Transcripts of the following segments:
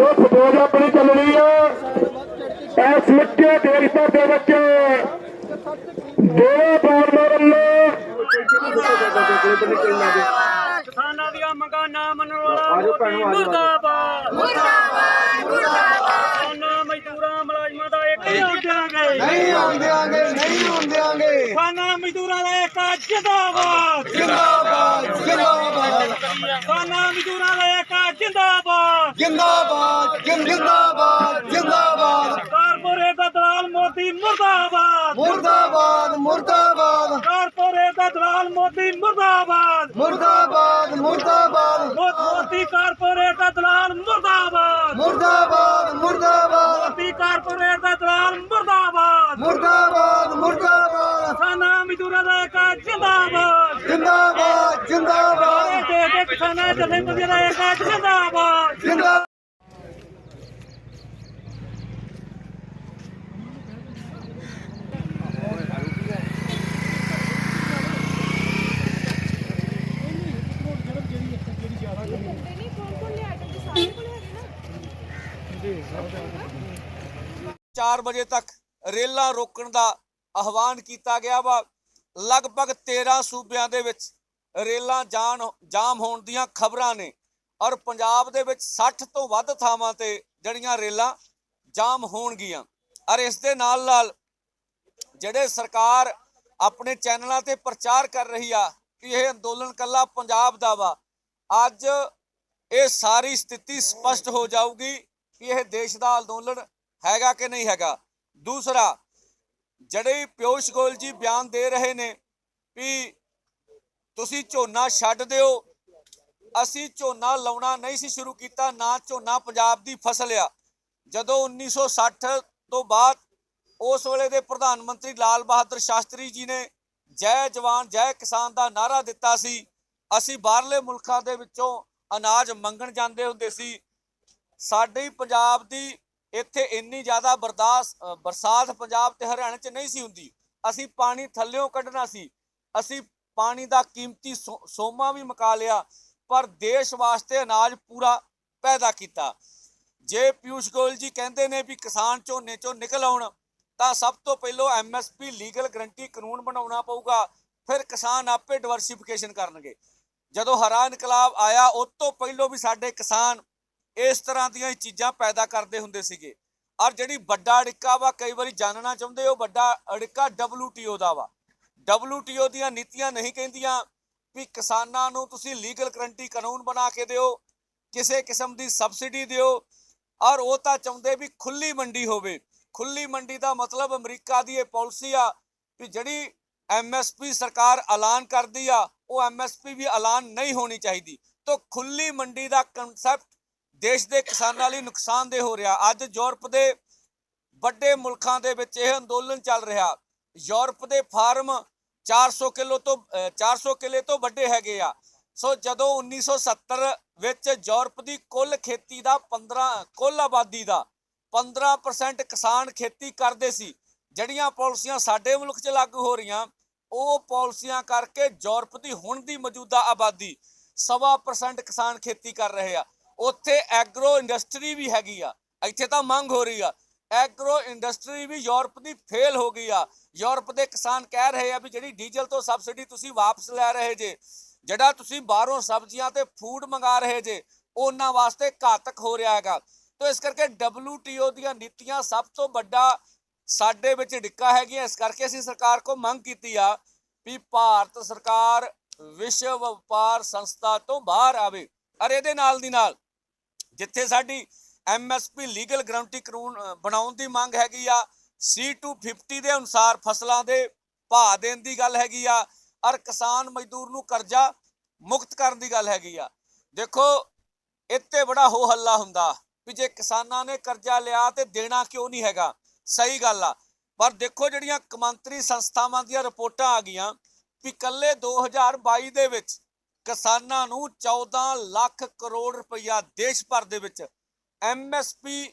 ਸੋ ਫੌਜ ਆਪਣੀ ਚੱਲ ਰਹੀ ਹੈ। ਐਸ ਮਿੱਟੇ ਦੇਸ਼ ਭਰ ਦੇ ਵਿੱਚ ਦੋ ਬਾਰ ਵੱਲੋਂ ਕਿਸਾਨਾਂ ਦੀਆਂ ਮੰਗਾਂ ਨਾ ਮੰਨਣ ਵਾਲਾ ਮੋਦੀ ਮੁਰਦਾਬਾਦ। ਮੁਰਦਾਬਾਦ ਮੁਰਦਾਬਾਦ। ਕਿਸਾਨਾਂ ਮਜ਼ਦੂਰਾਂ ਮੁਲਾਜ਼ਮਾਂ ਦਾ ਇੱਕ ਨਹੀਂ ਕਿਸਾਨਾਂ ਮਜ਼ਦੂਰਾਂ ਦਾ ਇੱਕ ਜਿੰਦਾਬਾਦ ਜਿੰਦਾਬਾਦ ਜਿੰਦਾਬਾਦ ਕਿਸਾਨਾਂ ਮਜ਼ਦੂਰਾਂ ਦਾ ਇੱਕ ਜਿੰਦਾਬਾਦ ਜਿੰਦਾਬਾਦ ਜਿੰਦਾਬਾਦ। ਕਾਰਪੋਰੇਟ ਦਾ ਦਲਾਲ ਮੋਦੀ ਮੁਰਦਾਬਾਦ। ਮੁਰਦਾਬਾਦ ਮੁਰਦਾਬਾਦ। ਕਾਰਪੋਰੇਟ ਦਾ ਦਲਾਲ ਮੋਦੀ ਮੁਰਦਾਬਾਦ। ਮੁਰਦਾਬਾਦ ਮੁਰਦਾਬਾਦ। ਮੋਦੀ ਕਾਰਪੋਰੇਟ ਦਾ ਦਲਾਲ ਮੁਰਦਾਬਾਦ। ਮੁਰਦਾਬਾਦ ਮੁਰਦਾਬਾਦ। ਮੋਦੀ ਕਾਰਪੋਰੇਟ ਦਾ ਦਲਾਲ ਮੁਰਦਾਬਾਦ। ਮੁਰਦਾਬਾਦ ਮੁਰਦਾਬਾਦ। ਕਿਸਾਨਾਂ ਮਜ਼ਦੂਰਾਂ ਦਾ ਇੱਕ ਜਿੰਦਾਬਾਦ। ਜਿੰਦਾਬਾਦ ਜਿੰਦਾਬਾਦ। ਦੇਸ਼ ਦੇ ਕਿਸਾਨਾਂ ਦੇ ਜਥੇਬੰਦੀਆਂ ਦਾ ਇੱਕ ਜਿੰਦਾਬਾਦ। ਜਿੰਦਾਬਾਦ ਨਹੀਂ ਕੌਣ ਕੌਣ ਲਿਆ ਕੇ ਸਾਰੇ ਕੋਲ ਹੈਗੇ ਨਾ। 4 ਵਜੇ ਤੱਕ ਰੇਲਾਂ ਰੋਕਣ ਦਾ ਆਹਵਾਨ ਕੀਤਾ ਗਿਆ ਵਾ। ਲਗਭਗ 13 ਸੂਬਿਆਂ ਦੇ ਵਿੱਚ ਰੇਲਾਂ ਜਾਣ, ਜਾਮ ਹੋਣ ਦੀਆਂ ਖਬਰਾਂ ਨੇ। ਔਰ ਪੰਜਾਬ ਦੇ ਵਿੱਚ 60 ਤੋਂ ਵੱਧ ਥਾਵਾਂ ਤੇ ਜਿਹੜੀਆਂ ਰੇਲਾਂ ਜਾਮ ਹੋਣਗੀਆਂ। ਔਰ ਇਸ ਦੇ ਨਾਲ ਨਾਲ ਜਿਹੜੇ ਸਰਕਾਰ ਆਪਣੇ ਚੈਨਲਾਂ ਤੇ ਪ੍ਰਚਾਰ ਕਰ ਰਹੀ ਆ ਕਿ ਇਹ ਅੰਦੋਲਨ ਕੱਲਾ ਪੰਜਾਬ ਦਾ ਵਾ। ਅੱਜ ਇਹ ਸਾਰੀ ਸਥਿਤੀ ਸਪਸ਼ਟ ਹੋ ਜਾਊਗੀ ਕਿ ਇਹ ਦੇਸ਼ ਦਾ ਅੰਦੋਲਨ ਹੈਗਾ ਕਿ ਨਹੀਂ ਹੈਗਾ। ਦੂਸਰਾ, ਜਿਹੜੇ ਪਿਊਸ਼ ਗੋਇਲ ਜੀ ਬਿਆਨ ਦੇ ਰਹੇ ਨੇ ਵੀ ਤੁਸੀਂ ਝੋਨਾ ਛੱਡ ਦਿਓ, ਅਸੀਂ ਝੋਨਾ ਲਾਉਣਾ ਨਹੀਂ ਸੀ ਸ਼ੁਰੂ ਕੀਤਾ, ਨਾ ਝੋਨਾ ਪੰਜਾਬ ਦੀ ਫਸਲ ਆ। ਜਦੋਂ 1960 ਤੋਂ ਬਾਅਦ ਉਸ ਵੇਲੇ ਦੇ ਪ੍ਰਧਾਨ ਮੰਤਰੀ ਲਾਲ ਬਹਾਦਰ ਸ਼ਾਸਤਰੀ ਜੀ ਨੇ ਜੈ ਜਵਾਨ, ਜੈ ਕਿਸਾਨ ਦਾ ਨਾਰਾ ਦਿੱਤਾ ਸੀ, ਅਸੀਂ ਬਾਹਰਲੇ ਮੁਲਕਾਂ ਦੇ ਵਿੱਚੋਂ ਅਨਾਜ ਮੰਗਣ ਜਾਂਦੇ ਹੁੰਦੇ ਸੀ। ਸਾਡੇ ਪੰਜਾਬ ਦੀ ਇੱਥੇ ਇੰਨੀ ਜ਼ਿਆਦਾ ਬਰਦਾਸ਼ਤ ਬਰਸਾਤ ਪੰਜਾਬ ਤੇ ਹਰਿਆਣਾ 'ਚ ਨਹੀਂ ਸੀ ਹੁੰਦੀ। ਅਸੀਂ ਪਾਣੀ ਥੱਲਿਓਂ ਕੱਢਣਾ ਸੀ। ਅਸੀਂ ਪਾਣੀ ਦਾ ਕੀਮਤੀ ਸੋ- ਸੋਮਾ ਵੀ ਮੁਕਾ ਲਿਆ, ਪਰ ਦੇਸ਼ ਵਾਸਤੇ ਅਨਾਜ ਪੂਰਾ ਪੈਦਾ ਕੀਤਾ। ਜੇ ਪਿਊਸ਼ ਗੋਇਲ ਜੀ ਕਹਿੰਦੇ ਨੇ ਵੀ ਕਿਸਾਨ ਝੋਨੇ ਚੋਂ ਨਿਕਲ ਆਉਣ, ਤਾਂ ਸਭ ਤੋਂ ਪਹਿਲਾਂ ਐਮਐਸਪੀ ਲੀਗਲ ਗਰੰਟੀ ਕਾਨੂੰਨ ਬਣਾਉਣਾ ਪਊਗਾ। ਫਿਰ ਕਿਸਾਨ ਆਪੇ ਡਿਵਰਸਿਫਿਕੇਸ਼ਨ ਕਰਨਗੇ। ਜਦੋਂ ਹਰਾ ਇਨਕਲਾਬ ਆਇਆ, ਉਸ ਤੋਂ ਪਹਿਲਾਂ ਵੀ ਸਾਡੇ ਕਿਸਾਨ ਇਸ ਤਰ੍ਹਾਂ ਦੀਆਂ ਚੀਜ਼ਾਂ ਪੈਦਾ ਕਰਦੇ ਹੁੰਦੇ ਸੀਗੇ। ਔਰ ਜਿਹੜੀ ਵੱਡਾ ਅੜਿੱਕਾ ਵਾ, ਕਈ ਵਾਰੀ ਜਾਣਨਾ ਚਾਹੁੰਦੇ ਉਹ ਵੱਡਾ ਅੜਿੱਕਾ WTO ਦਾ ਵਾ। WTO ਦੀਆਂ ਨੀਤੀਆਂ ਨਹੀਂ ਕਹਿੰਦੀਆਂ ਵੀ ਕਿਸਾਨਾਂ ਨੂੰ ਤੁਸੀਂ ਲੀਗਲ ਗਰੰਟੀ ਕਾਨੂੰਨ ਬਣਾ ਕੇ ਦਿਓ, ਕਿਸੇ ਕਿਸਮ ਦੀ ਸਬਸਿਡੀ ਦਿਓ। ਔਰ ਉਹ ਤਾਂ ਚਾਹੁੰਦੇ ਵੀ ਖੁੱਲੀ ਮੰਡੀ ਹੋਵੇ। ਖੁੱਲੀ ਮੰਡੀ ਦਾ ਮਤਲਬ ਅਮਰੀਕਾ ਦੀ ਇਹ ਪਾਲਿਸੀ ਆ ਵੀ ਜਿਹੜੀ ਐਮਐਸਪੀ ਸਰਕਾਰ ਐਲਾਨ ਕਰਦੀ ਆ ਉਹ ਐਮਐਸਪੀ ਵੀ ਐਲਾਨ ਨਹੀਂ ਹੋਣੀ ਚਾਹੀਦੀ। ਤਾਂ ਖੁੱਲੀ ਮੰਡੀ ਦਾ ਕਨਸੈਪਟ ਦੇਸ਼ ਦੇ ਕਿਸਾਨਾਂ ਲਈ ਨੁਕਸਾਨਦੇਹ ਹੋ ਰਿਹਾ। ਅੱਜ ਯੂਰਪ ਦੇ ਵੱਡੇ ਮੁਲਕਾਂ ਦੇ ਵਿੱਚ ਇਹ ਅੰਦੋਲਨ ਚੱਲ ਰਿਹਾ। ਯੂਰਪ ਦੇ ਫਾਰਮ 400 ਕਿਲੋ ਤੋਂ, ਅਹ 400 ਕਿਲੇ ਤੋਂ ਵੱਡੇ ਹੈਗੇ ਆ। ਸੋ ਜਦੋਂ 1970 ਵਿੱਚ ਯੂਰਪ ਦੀ ਕੁੱਲ ਖੇਤੀ ਦਾ 15 ਕੁੱਲ ਆਬਾਦੀ ਦਾ 15% ਕਿਸਾਨ ਖੇਤੀ ਕਰਦੇ ਸੀ, ਜਿਹੜੀਆਂ ਪਾਲਿਸੀਆਂ ਸਾਡੇ ਮੁਲਕ 'ਚ ਲਾਗੂ ਹੋ ਰਹੀਆਂ ਉਹ ਪਾਲਿਸੀਆਂ ਕਰਕੇ ਯੂਰਪ ਦੀ ਹੁਣ ਦੀ ਮੌਜੂਦਾ ਆਬਾਦੀ ਸਵਾ percent ਕਿਸਾਨ ਖੇਤੀ ਕਰ ਰਹੇ ਆ। ਉੱਥੇ ਐਗਰੋ ਇੰਡਸਟਰੀ ਵੀ ਹੈਗੀ ਆ। ਇੱਥੇ ਤਾਂ ਮੰਗ ਹੋ ਰਹੀ ਆ। ਐਗਰੋ ਇੰਡਸਟਰੀ ਵੀ ਯੂਰਪ ਦੀ ਫੇਲ ਹੋ ਗਈ ਆ। ਯੂਰਪ ਦੇ ਕਿਸਾਨ ਕਹਿ ਰਹੇ ਆ ਵੀ ਜਿਹੜੀ ਡੀਜ਼ਲ ਤੋਂ ਸਬਸਿਡੀ ਤੁਸੀਂ ਵਾਪਸ ਲੈ ਰਹੇ ਜੇ, ਜਿਹੜਾ ਤੁਸੀਂ ਬਾਹਰੋਂ ਸਬਜ਼ੀਆਂ ਤੇ ਫੂਡ ਮੰਗਾ ਰਹੇ ਜੇ, ਉਹਨਾਂ ਵਾਸਤੇ ਘਾਤਕ ਹੋ ਰਿਹਾ ਹੈਗਾ। ਤੋ ਇਸ ਕਰਕੇ WTO ਦੀਆਂ ਨੀਤੀਆਂ ਸਭ ਤੋਂ ਵੱਡਾ ਸਾਡੇ ਵਿੱਚ ਡਿੱਕਾ ਹੈਗੀਆਂ ਇਸ ਕਰਕੇ ਅਸੀਂ ਸਰਕਾਰ ਕੋ ਮੰਗ ਕੀਤੀ ਆ ਵੀ ਭਾਰਤ ਸਰਕਾਰ ਵਿਸ਼ਵ ਵਪਾਰ ਸੰਸਥਾ ਤੋਂ ਬਾਹਰ ਆਵੇ ਅਰ ਇਹਦੇ ਨਾਲ ਦੀ ਨਾਲ ਜਿੱਥੇ ਸਾਡੀ ਐਮਐਸਪੀ ਲੀਗਲ ਗਰੰਟੀ ਕਾਨੂੰਨ ਬਣਾਉਣ ਦੀ ਮੰਗ ਹੈਗੀ ਆ C250 ਦੇ ਅਨੁਸਾਰ ਫਸਲਾਂ ਦੇ ਭਾਅ ਦੇਣ ਦੀ ਗੱਲ ਹੈਗੀ ਆ, ਔਰ ਕਿਸਾਨ ਮਜ਼ਦੂਰ ਨੂੰ ਕਰਜ਼ਾ ਮੁਕਤ ਕਰਨ ਦੀ ਗੱਲ ਹੈਗੀ ਆ। ਦੇਖੋ, ਇੱਥੇ ਬੜਾ ਹੋ ਹੱਲਾ ਹੁੰਦਾ ਵੀ ਜੇ ਕਿਸਾਨਾਂ ਨੇ ਕਰਜ਼ਾ ਲਿਆ ਤੇ ਦੇਣਾ ਕਿਉਂ ਨਹੀਂ ਹੈਗਾ? ਸਹੀ ਗੱਲ ਆ। ਪਰ ਦੇਖੋ ਜਿਹੜੀਆਂ ਕਮੰਤਰੀ ਸੰਸਥਾਵਾਂ ਦੀਆਂ ਰਿਪੋਰਟਾਂ ਆ ਗਈਆਂ ਵੀ ਕੱਲੇ 2022 ਦੇ ਵਿੱਚ ਕਿਸਾਨਾਂ ਨੂੰ 14 ਲੱਖ ਕਰੋੜ ਰੁਪਈਆ ਦੇਸ਼ ਭਰ ਦੇ ਵਿੱਚ ਐਮਐਸਪੀ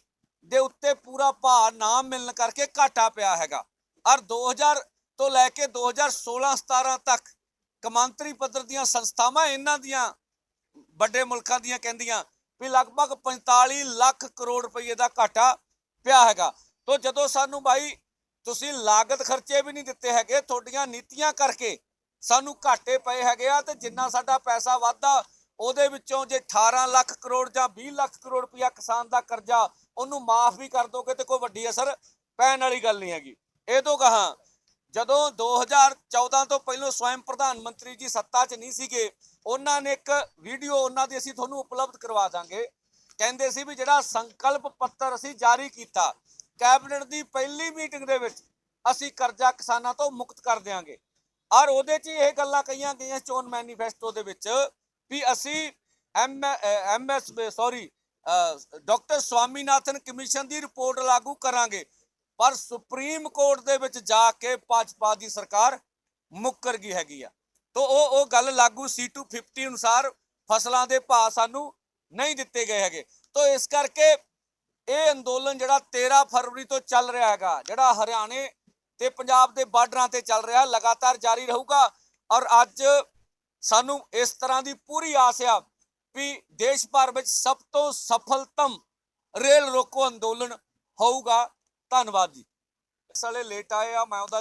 ਦੇ ਉੱਤੇ ਪੂਰਾ ਭਾਅ ਨਾ ਮਿਲਣ ਕਰਕੇ ਘਾਟਾ ਪਿਆ ਹੈਗਾ। ਔਰ 2000 ਤੋਂ ਲੈ ਕੇ 2016-17 ਤੱਕ ਕਮਾਂਤਰੀ ਪੱਧਰ ਦੀਆਂ ਸੰਸਥਾਵਾਂ ਇਹਨਾਂ ਦੀਆਂ ਵੱਡੇ ਮੁਲਕਾਂ ਦੀਆਂ ਕਹਿੰਦੀਆਂ ਵੀ ਲਗਭਗ 45 ਲੱਖ ਕਰੋੜ ਰੁਪਏ ਦਾ ਘਾਟਾ ਪਿਆ ਹੈਗਾ। ਤੋਂ ਜਦੋਂ ਸਾਨੂੰ ਭਾਈ ਤੁਸੀਂ ਲਾਗਤ ਖਰਚੇ ਵੀ ਨਹੀਂ ਦਿੱਤੇ ਹੈਗੇ, ਤੁਹਾਡੀਆਂ ਨੀਤੀਆਂ ਕਰਕੇ ਸਾਨੂੰ ਘਾਟੇ ਪਏ ਹੈਗੇ ਆ ਤੇ ਜਿੰਨਾ ਸਾਡਾ ਪੈਸਾ ਵਾਧਾ ਉਹਦੇ ਵਿੱਚੋਂ ਜੇ 18 ਲੱਖ ਕਰੋੜ ਜਾਂ 20 ਲੱਖ ਕਰੋੜ ਰੁਪਇਆ ਕਿਸਾਨ ਦਾ ਕਰਜ਼ਾ ਉਹਨੂੰ ਮਾਫ ਵੀ ਕਰ ਦੋਗੇ ਤੇ ਕੋਈ ਵੱਡੀ ਅਸਰ ਪੈਣ ਵਾਲੀ ਗੱਲ ਨਹੀਂ ਹੈਗੀ। ਇਹ ਤੋਂ ਕਹਾ ਜਦੋਂ 2014 ਤੋਂ ਪਹਿਲਾਂ ਸਵੈਮ ਪ੍ਰਧਾਨ ਮੰਤਰੀ ਜੀ ਸੱਤਾ 'ਚ ਨਹੀਂ ਸੀਗੇ, ਉਹਨਾਂ ਨੇ ਇੱਕ ਵੀਡੀਓ ਉਹਨਾਂ ਦੀ ਅਸੀਂ ਤੁਹਾਨੂੰ ਉਪਲਬਧ ਕਰਵਾ ਦਾਂਗੇ। ਕਹਿੰਦੇ ਸੀ ਵੀ ਜਿਹੜਾ ਸੰਕਲਪ ਪੱਤਰ ਅਸੀਂ ਜਾਰੀ ਕੀਤਾ ਕੈਬਨਿਟ ਦੀ ਪਹਿਲੀ ਮੀਟਿੰਗ ਦੇ ਵਿੱਚ ਅਸੀਂ ਕਰਜ਼ਾ ਕਿਸਾਨਾਂ ਤੋਂ ਮੁਕਤ ਕਰ ਦਿਆਂਗੇ। ਔਰ ਉਹਦੇ 'ਚ ਇਹ ਗੱਲਾਂ ਕਹੀਆਂ ਗਈਆਂ ਚੋਣ ਮੈਨੀਫੈਸਟੋ ਦੇ ਵਿੱਚ ਵੀ ਅਸੀਂ M MS sorry doctor Swaminathan commission ਦੀ ਰਿਪੋਰਟ ਲਾਗੂ ਕਰਾਂਗੇ। ਪਰ ਸੁਪਰੀਮ ਕੋਰਟ ਦੇ ਵਿੱਚ ਜਾ ਕੇ ਭਾਜਪਾ ਦੀ ਸਰਕਾਰ ਮੁੱਕਰ ਗਈ ਹੈਗੀ ਆ। ਤੋ ਉਹ ਉਹ ਗੱਲ ਲਾਗੂ C250 ਅਨੁਸਾਰ ਫਸਲਾਂ ਦੇ ਭਾਅ ਸਾਨੂੰ ਨਹੀਂ ਦਿੱਤੇ ਗਏ ਹੈਗੇ। ਤੋ ਇਸ ਕਰਕੇ ਇਹ ਅੰਦੋਲਨ ਜਿਹੜਾ 13 ਫਰਵਰੀ ਤੋਂ ਚੱਲ ਰਿਹਾ ਹੈਗਾ, ਜਿਹੜਾ ਹਰਿਆਣੇ ਤੇ ਪੰਜਾਬ ਦੇ ਬਾਰਡਰਾਂ ਤੇ ਚੱਲ ਰਿਹਾ, ਲਗਾਤਾਰ ਜਾਰੀ ਰਹੂਗਾ ਔਰ ਅੱਜ ਸਾਨੂੰ ਇਸ ਤਰ੍ਹਾਂ ਦੀ ਪੂਰੀ ਆਸ ਆ ਵੀ ਦੇਸ਼ ਭਰ ਵਿੱਚ ਸਭ ਤੋਂ ਸਫਲਤਮ ਰੇਲ ਰੋਕੋ ਅੰਦੋਲਨ ਹੋਊਗਾ। ਧੰਨਵਾਦ ਜੀ। ਇਸ ਵਾਲੇ ਲੇਟ ਆਏ ਆ, ਮੈਂ ਉਹਦਾ